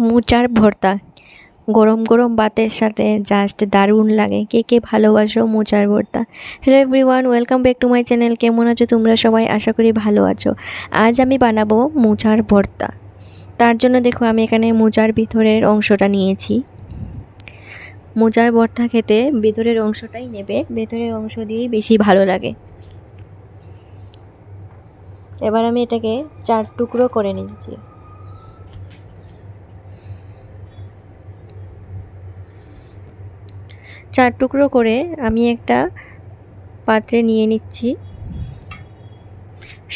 মোচার ভর্তা। গরম গরম ভাতের সাথে জাস্ট দারুণ লাগে। কে কে ভালোবাসো মোচার ভর্তা। Hello everyone welcome back to my channel কেমন আছো তোমরা সবাই? আশা করি ভালো আছো। আজ আমি বানাবো মোচার ভর্তা। তার জন্য দেখো আমি এখানে মোচার ভিতরের অংশটা নিয়েছি। মোচার ভর্তা খেতে ভেতরের অংশটাই নেবে। ভেতরের অংশ দিয়েই বেশি ভালো লাগে। এবার আমি এটাকে চার টুকরো করে নিচ্ছি। চার টুকরো করে আমি একটা পাত্রে নিয়ে নিচ্ছি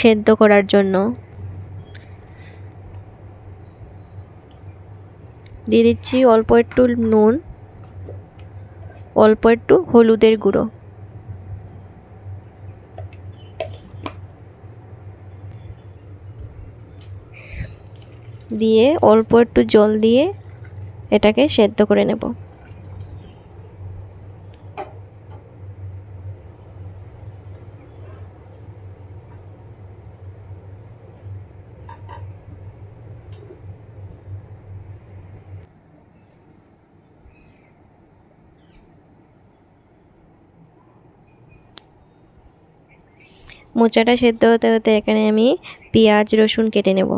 সেদ্ধ করার জন্য। দিয়ে দিচ্ছি অল্প একটু নুন, অল্প একটু হলুদের গুঁড়ো। দিয়ে অল্প একটু জল দিয়ে এটাকে সেদ্ধ করে নেব। মোচাটা সেদ্ধ হতে হতে এখানে আমি পেঁয়াজ রসুন কেটে নেব।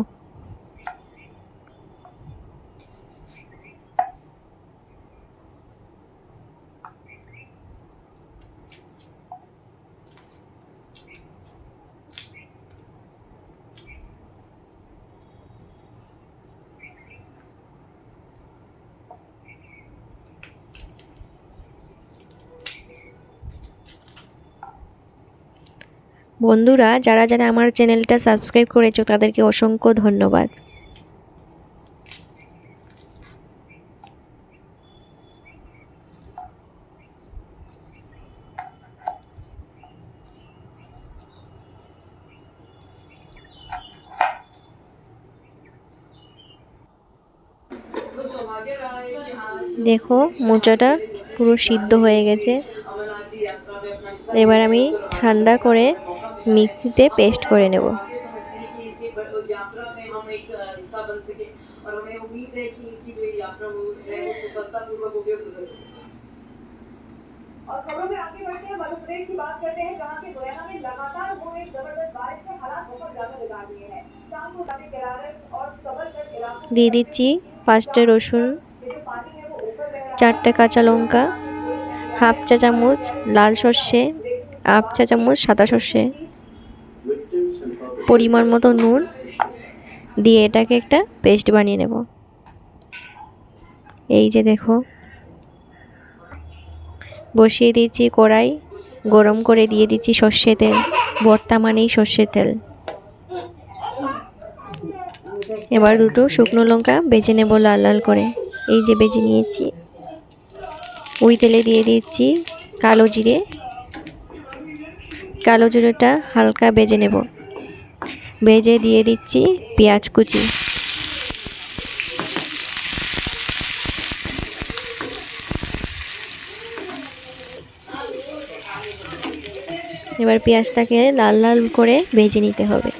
বন্ধুরা, যারা যারা আমার চ্যানেলটা সাবস্ক্রাইব করেছ, তাদেরকে অসংখ্য ধন্যবাদ। দেখো, মোচাটা পুরো সিদ্ধ হয়ে গেছে। এবার আমি ঠান্ডা করে মিক্সিতে পেস্ট করে নেব और खबरों में आगे बढ़ते हैं मध्य प्रदेश की बात करते हैं जहां के मुरैना में लगातार हो रही जबरदस्त बारिश के हालात बहुत ज्यादा बिगाड़ दिए हैं शाम को जाने केरारस और सबलगढ़ इलाकों দিয়ে দিচ্ছি পাঁচটা রসুন में जो पानी है वो ऊपर बह रहा চারটে কাঁচা লঙ্কা হাফ চা চামচ লাল সর্ষে হাফ চা চামচ সাদা সর্ষে পরিমাণ মতো নুন দিয়ে এটাকে একটা পেস্ট বানিয়ে নেব। এই যে দেখো। বসিয়ে দিচ্ছি কড়াই, গরম করে দিয়ে দিচ্ছি সর্ষে তেল, ভর্তা মানেই সর্ষের তেল। এবার দুটো শুকনো লঙ্কা বেজে নেব লাল লাল করে। এই যে বেজে নিয়েছি। ওই তেলে দিয়ে দিচ্ছি কালো জিরে। কালো জিরেটা হালকা বেজে নেব। ভেজে দিয়ে দিচ্ছি পেঁয়াজ কুচি। এবার পেঁয়াজটাকে লাল লাল করে ভেজে নিতে হবে।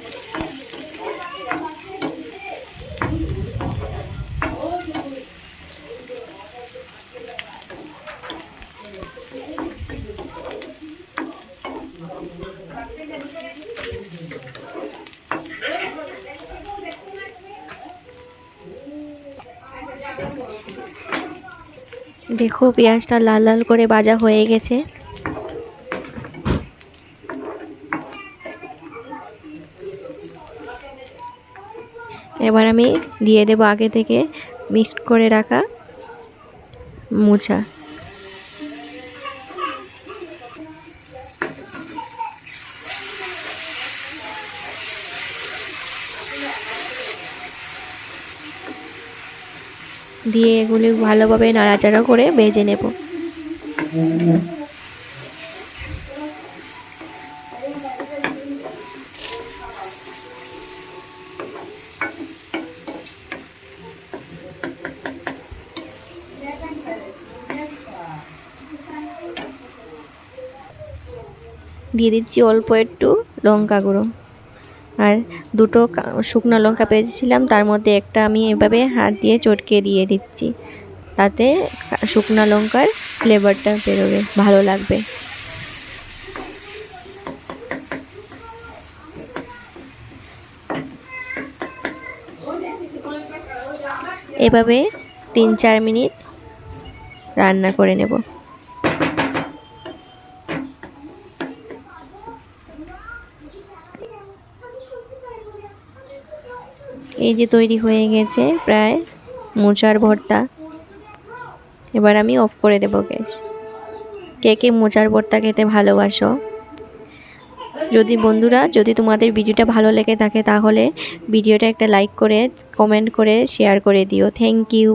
দেখো পেঁয়াজটা লাল লাল করে ভাজা হয়ে গেছে। এবার আমি দিয়ে দেবো আগে থেকে মিক্সড করে রাখা মোচা। দিয়ে এগুলি ভালোভাবে নাড়াচাড়া করে ভেজে নেব। দিয়ে দিচ্ছি অল্প একটু লঙ্কা গুঁড়ো। আর দুটো শুকনো লঙ্কা পেয়েছিলাম, তার মধ্যে একটা আমি এভাবে হাত দিয়ে চটকে দিয়ে দিচ্ছি। তাতে শুকনো লঙ্কার ফ্লেভারটা বেরোবে, ভালো লাগবে। এভাবে তিন চার মিনিট রান্না করে নেব। এই যে তৈরি হয়ে গেছে প্রায় মোচার ভর্তা। এবার আমি অফ করে দেবো গ্যাস। কে কে মোচার ভর্তা খেতে ভালোবাসো, যদি বন্ধুরা, যদি তোমাদের ভিডিওটা ভালো লেগে থাকে তাহলে ভিডিওটা একটা লাইক করে কমেন্ট করে শেয়ার করে দিও। Thank you